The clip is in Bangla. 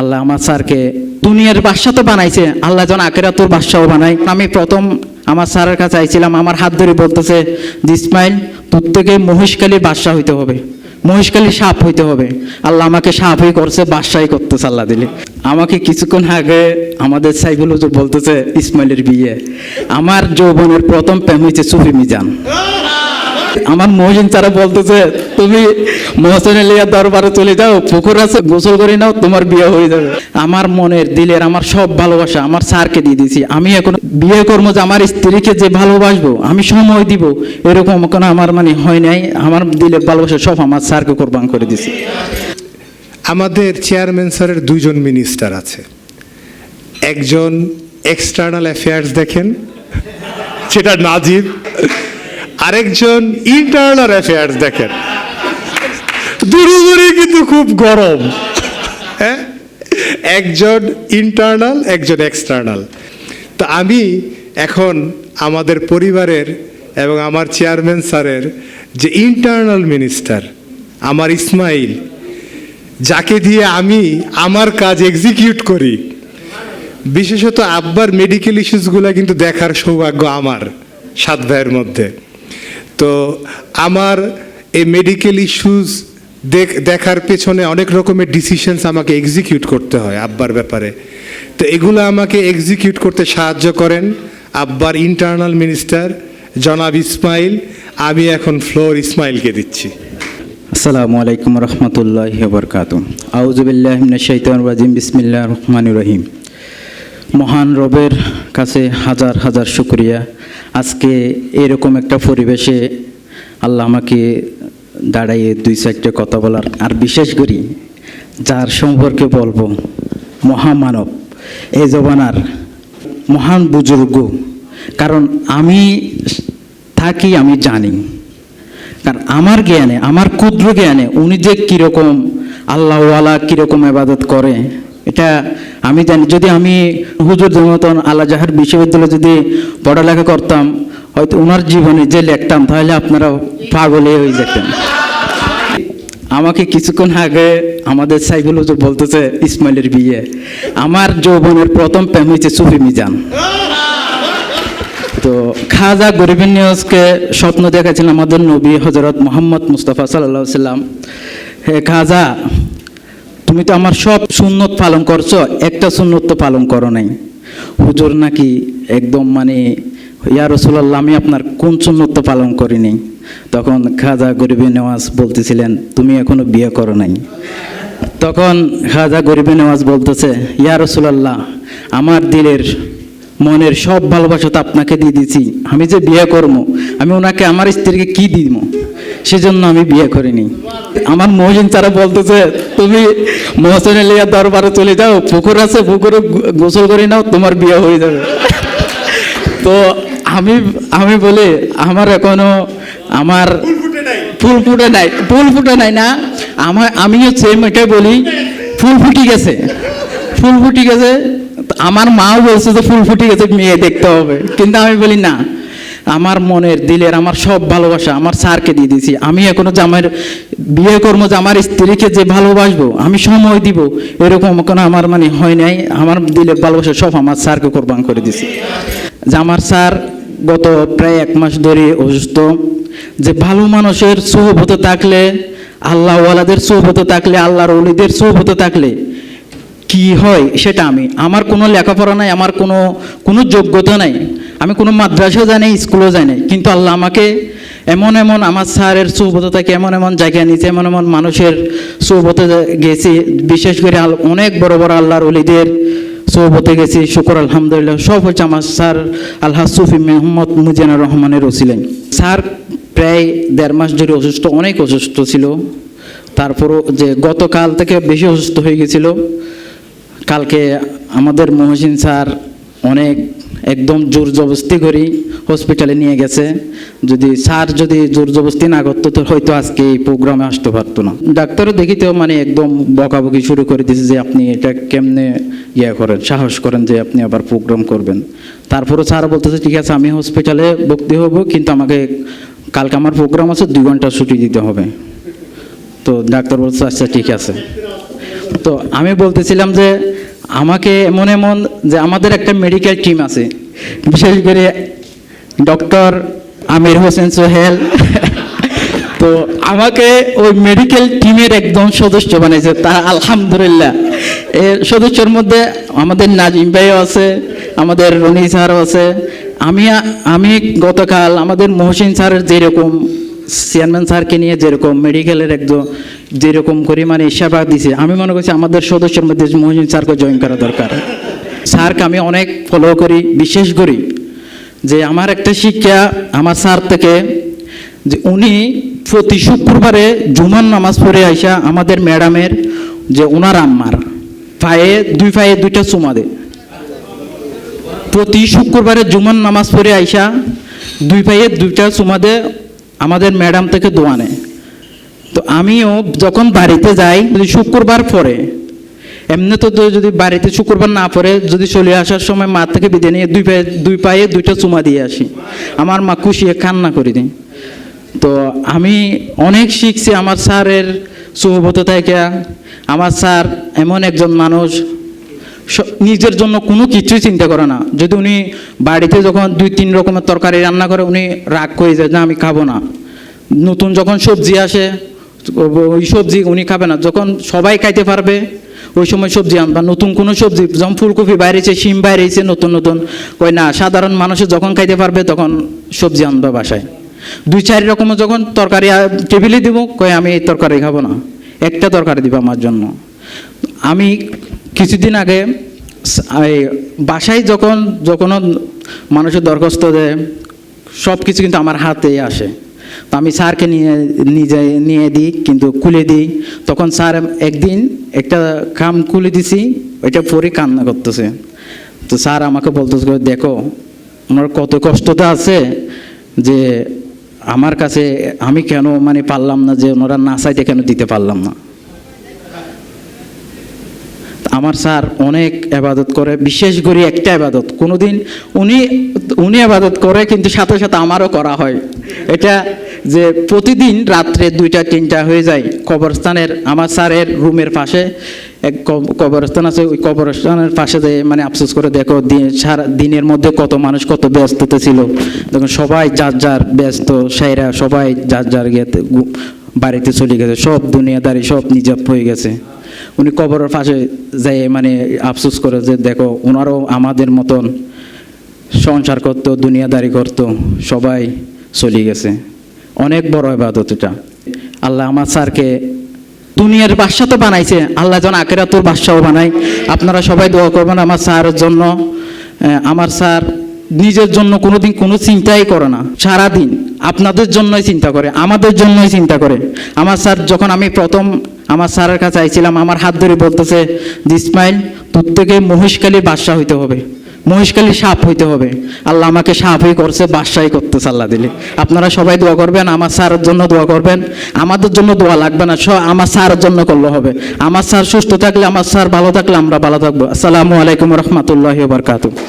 আল্লাহ আমার স্যারকে, দুনিয়ার বাদশা তো বানাইছে, আল্লাহ যেন আকেরা তোর বাদশাও বানাই আমি প্রথম আমার স্যারের কাছে আইছিলাম, আমার হাত ধরে বলতেছে যে ইসমাইল, তোর থেকে মহিষকালীর বাদশা হইতে হবে মহিষকালী সাপ হইতে হবে। আল্লাহ আমাকে সাপই করছে, বাদশাই করতেছে, আল্লাহ দিলে। আমাকে কিছুক্ষণ আগে আমাদের সাইফুল হুজুর বলতেছে, ইসমাইলের বিয়ে। আমার যৌবনের প্রথম প্রেম হয়েছে সুফি মিজান। আমার মহিন তারা বলতেছে, তুমি মহসেন লিয়া দরবারে চলে যাও, পুকুর আছে, গোসল করে নাও, তোমার বিয়ে হয়ে যাবে। আমার মনের, দিলের, আমার সব ভালোবাসা আমার স্যারকে দিয়ে দিয়েছি। আমি এখন বিয়ে করব যে আমার স্ত্রীকে যে ভালোবাসবো, আমি সময় দিব। এরকম কোনো আমার মানে হয় নাই। আমার দিলের ভালোবাসা সব আমার স্যারকে কোরবান করে দিছি আমাদের চেয়ারম্যান স্যারের দুইজন মিনিস্টার আছে। একজন এক্সটার্নাল অ্যাফেয়ার্স দেখেন সেটা নাজিব আরেকজন ইন্টারনাল অ্যাফেয়ার্স দেখেন। দুরুদুরি কিন্তু খুব গরম। হ্যাঁ? একজন ইন্টারনাল একজন এক্সটার্নাল তো আমি এখন আমাদের পরিবারের এবং আমার চেয়ারম্যান স্যারের যে ইন্টারনাল মিনিস্টার আমার ইসমাইল, যাকে দিয়ে আমি আমার কাজ এক্সিকিউট করি, বিশেষত আব্বার মেডিকেল ইস্যুসগুলো কিন্তু দেখার সৌভাগ্য আমার, সাত ভাইয়ের মধ্যে। তো আমার এই মেডিকেল ইস্যুস দেখার পেছনে অনেক রকমের ডিসিশনস আমাকে এক্সিকিউট করতে হয় আব্বার ব্যাপারে। তো এগুলো আমাকে এক্সিকিউট করতে সাহায্য করেন আব্বার ইন্টারনাল মিনিস্টার জনাব ইসমাইল। আমি এখন ফ্লোর ইসমাইলকে দিচ্ছি। আসসালামু আলাইকুম রহমতুল্লাহ বরকাত আউজুবিল্লাহ শৈতান রাজিম। বিসমিল্লাহ রহমান রহিম। মহান রবের কাছে হাজার হাজার শুক্রিয়া। আজকে এরকম একটা পরিবেশে আল্লাহ আমাকে দাঁড়াইয়ে দুই চারটে কথা বলার, আর বিশেষ করি যার সম্পর্কে বলব, মহামানব এই জবানার মহান বুজুর্গ। কারণ আমি থাকি, আমি জানি। কারণ আমার জ্ঞানে, আমার ক্ষুদ্র জ্ঞানে উনি যে কীরকম আল্লাহওয়ালা, কীরকম আবাদত করে এটা আমি জানি, যদি আমি হুজুর মতন আল্লাহ জাহার বিশ্ববিদ্যালয়ে যদি পড়ালেখা করতাম, হয়তো ওনার জীবনে যে লিখতাম, তাহলে আপনারা পাগলে হয়ে যেতেন। আমাকে কিছুক্ষণ আগে আমাদের সাইফুল হুজুর বলতেছে, ইসমাইলের বিয়ে। আমার যৌবনের প্রথম প্রেম হয়েছে সুফি মিজান। তো খাজা গরিবিন নিউজকে স্বপ্ন দেখাছিলেন আমাদের নবী হজরত মোহাম্মদ মুস্তফা সাল্লাহ সাল্লাম হে খাজা তুমি তো আমার সব সুন্নত পালন করছ, একটা সুন্নত তো পালন করো নাই। হুজুর নাকি একদম মানে ইয়া রসুল্লাহ আমি আপনার কোন সুন্নত তো পালন করিনি তখন খাজা গরিবী নেওয়াজ বলতেছিলেন, তুমি এখনও বিয়ে করো নাই। তখন খাজা গরিবী নেওয়াজ বলতেছে, ইয়া রসুলাল্লাহ, আমার দিলের, মনের সব ভালোবাসা তো আপনাকে দিয়ে দিয়েছি, আমি যে বিয়ে করব, আমি ওনাকে, আমার স্ত্রীকে কি দিব? সেজন্য আমি বিয়ে করিনি। আমার মহিন তারা বলতেছে, তুমি মহসেন লিয়া দরবারে চলে যাও, পুকুর আছে, পুকুরে গোসল করে নাও, তোমার বিয়ে হয়ে যাবে। তো আমি আমি বলি, আমার এখনও আমার ফুল ফুটে নাই। ফুল ফুটে নাই না, আমার আমিও সেম এটাই বলি, ফুল ফুটি গেছে। ফুল ফুটি গেছে আমার মাও বলছে যে ফুল ফুটি গেছে, মেয়ে দেখতে হবে। কিন্তু আমি বলি, না আমার মনের, দিলের, আমার সব ভালোবাসা আমার স্যারকে দিয়ে দিয়েছি। আমি এখনও যে আমার বিয়ে কর্ম যে আমার স্ত্রীকে যে ভালোবাসবো, আমি সময় দিব, এরকম কোনো আমার মানে হয় নাই। আমার দিলের ভালোবাসা সব আমার স্যারকে কোরবান করে দিছি যে আমার স্যার গত প্রায় এক মাস ধরে অসুস্থ। যে ভালো মানুষের সোহবতে থাকলে, আল্লাহওয়ালাদের সোহবতে থাকলে, আল্লাহর অলিদের সোহবতে থাকলে কি হয় সেটা আমি। আমার কোনো লেখাপড়া নাই, আমার কোনো কোনো যোগ্যতা নাই। আমি কোনো মাদ্রাসাও নাই, স্কুলও নাই। কিন্তু আল্লাহ আমাকে এমন এমন আমার স্যারের সৌবতে থেকে এমন এমন জায়গায় নিয়েছে, এমন এমন মানুষের সৌবতে গেছি। বিশেষ করে অনেক বড় বড় আল্লাহর অলিদের সৌবতে গেছি। শুকর আলহামদুলিল্লাহ, সব হচ্ছে আমার স্যার আল্লাহ সুফি মেহম্মদ মুজিয়ানুর রহমানের ওসিলেন স্যার প্রায় দেড় মাস ধরে অসুস্থ, অনেক অসুস্থ ছিল। তারপরও যে গতকাল থেকে বেশি অসুস্থ হয়ে গেছিল। কালকে আমাদের মহসিন স্যার অনেক একদম জোর জবস্তি করি হসপিটালে নিয়ে গেছে। যদি স্যার যদি জোর জবস্তি না করতো, তো হয়তো আজকে এই প্রোগ্রামে আসতে পারতো না। ডাক্তারও দেখিতেও মানে একদম বকাবকি শুরু করে দিয়েছে যে আপনি এটা কেমনে ইয়ে করেন, সাহস করেন যে আপনি আবার প্রোগ্রাম করবেন। তারপরও স্যার বলতেছে, ঠিক আছে, আমি হসপিটালে ভর্তি হব, কিন্তু আমাকে কালকে আমার প্রোগ্রাম আছে, দুই ঘণ্টা ছুটি দিতে হবে। তো ডাক্তার বলছে আচ্ছা ঠিক আছে। তো আমি বলতেছিলাম যে আমাকে মনে মন যে আমাদের একটা মেডিকেল টিম আছে। বিশেষ করে ডক্টর আমির হোসেন সোহেল। তো আমাকে ওই মেডিকেল টিমের একদম সদস্য বানিয়েছে তা আলহামদুলিল্লাহ। এর সদস্যের মধ্যে আমাদের নাজিম ভাইও আছে, আমাদের রনি স্যারও আছে। আমি আমি গতকাল আমাদের মহসিন স্যারের যেরকম চেয়ারম্যান স্যারকে নিয়ে যেরকম মেডিকেলের একদম যেরকম করে মানে সেবা দিছে, আমি মনে করছি আমাদের সদস্যের মধ্যে মহসিন স্যারকে জয়েন করা দরকার। স্যারকে আমি অনেক ফলো করি, বিশেষ করি যে আমার একটা শিক্ষা আমার স্যার থেকে যে উনি প্রতি শুক্রবারে জুমার নামাজ পড়ে আইসা আমাদের ম্যাডামের যে ওনার আম্মার পায়ে, দুই পায়ে দুইটা চুমা দেয়। প্রতি শুক্রবারে জুমার নামাজ পড়ে আইসা দুই পায়ে দুইটা চুমা দে আমাদের ম্যাডাম থেকে দোয়া নেয় তো আমিও যখন বাড়িতে যাই, যদি শুক্রবার পরে এমনি তো যদি বাড়িতে শুক্রবার না পড়ে, যদি চলে আসার সময় মা থেকে বিদে নিয়ে দুই পায়ে দুই পায়ে দুইটা চুমা দিয়ে আসি। আমার মা খুশিয়ে কান্না করে দিই তো আমি অনেক শিখছি আমার স্যারের সুহবত থেকে আমার স্যার এমন একজন মানুষ নিজের জন্য কোনো কিছুই চিন্তা করে না। যদি উনি বাড়িতে যখন দুই তিন রকমের তরকারি রান্না করে, উনি রাগ করে যায় না আমি খাব না। নতুন যখন সবজি আসে, ওই সবজি উনি খাবে না। যখন সবাই খাইতে পারবে, ওই সময় সবজি আনবা নতুন কোনো সবজি, যেমন ফুলকপি বাইরেছে, শিম বাইরেছে, নতুন নতুন কই না, সাধারণ মানুষের যখন খাইতে পারবে, তখন সবজি আনবা বাসায়। দুই চার রকমের যখন তরকারি টেবিলে দিব কই আমি এই তরকারি খাব না। একটা তরকারি দিব আমার জন্য। আমি কিছুদিন আগে বাসায় যখন যখন মানুষের দরখাস্ত দেয়, সব কিছু কিন্তু আমার হাতেই আসে। তো আমি স্যারকে নিয়ে, নিজে নিয়ে দিই, কিন্তু খুলে দিই। তখন স্যার একদিন একটা কাম খুলে দিছি, এটা পরে কান্না করতেছে। তো স্যার আমাকে বলতেছে, দেখো, ওনার কত কষ্টটা আছে যে আমার কাছে আমি কেন মানে পারলাম না, যে ওনারা না চাইতে কেন দিতে পারলাম না? আমার স্যার অনেক আবাদত করে, বিশেষ করে একটা আবাদত। কোনোদিন উনি উনি আবাদত করে, কিন্তু সাথে সাথে আমারও করা হয়। এটা যে প্রতিদিন রাত্রে দুইটা, তিনটা হয়ে যায় কবরস্থানের, আমার স্যারের রুমের পাশে। এক কব- কবরস্থান আছে, ওই কবরস্থানের পাশে যে মানে আফসোস করে দেখো, দিন- সারা, দিনের মধ্যে কত মানুষ কত ব্যস্ততা ছিল। দেখুন, সবাই যার যার ব্যস্ত, সাইরা সবাই যার যার গেতে বাড়িতে চলে গেছে, সব দুনিয়াদারি, সব নিজাপ হয়ে গেছে। উনি কবরের পাশে যাই মানে আফসোস করে যে, দেখো ওনারও আমাদের মতন সংসার করতো, দুনিয়াদারি করতো, সবাই চলে গেছে। অনেক বড় ইবাদত এটা। আল্লাহ আমার স্যারকে দুনিয়ার বাদশা তো বানাইছে, আল্লাহ যেন আকেরা তোর বাদশাও বানাই আপনারা সবাই দোয়া করবেন আমার স্যারের জন্য। আমার স্যার নিজের জন্য কোনোদিন কোনো চিন্তাই করে না। সারাদিন আপনাদের জন্যই চিন্তা করে, আমাদের জন্যই চিন্তা করে। আমার স্যার যখন আমি প্রথম আমার স্যারের কাছে আইছিলাম, আমার হাত ধরে বলতেছে যে ইসমাইল তোর থেকে মহিষকালী বাদশা হইতে হবে। মহিষকালী সাপ হইতে হবে। আল্লাহ আমাকে সাপ হয়ে করছে বাদশাহী করতে আল্লাহ দিলে। আপনারা সবাই দোয়া করবেন, আমার স্যারের জন্য দোয়া করবেন। আমাদের জন্য দোয়া লাগবে না সব আমার স্যারের জন্য করলে হবে। আমার স্যার সুস্থ থাকলে, আমার স্যার ভালো থাকলে আমরা ভালো থাকব। আসসালামু আলাইকুম রহমতুল্লাহ বারকাতু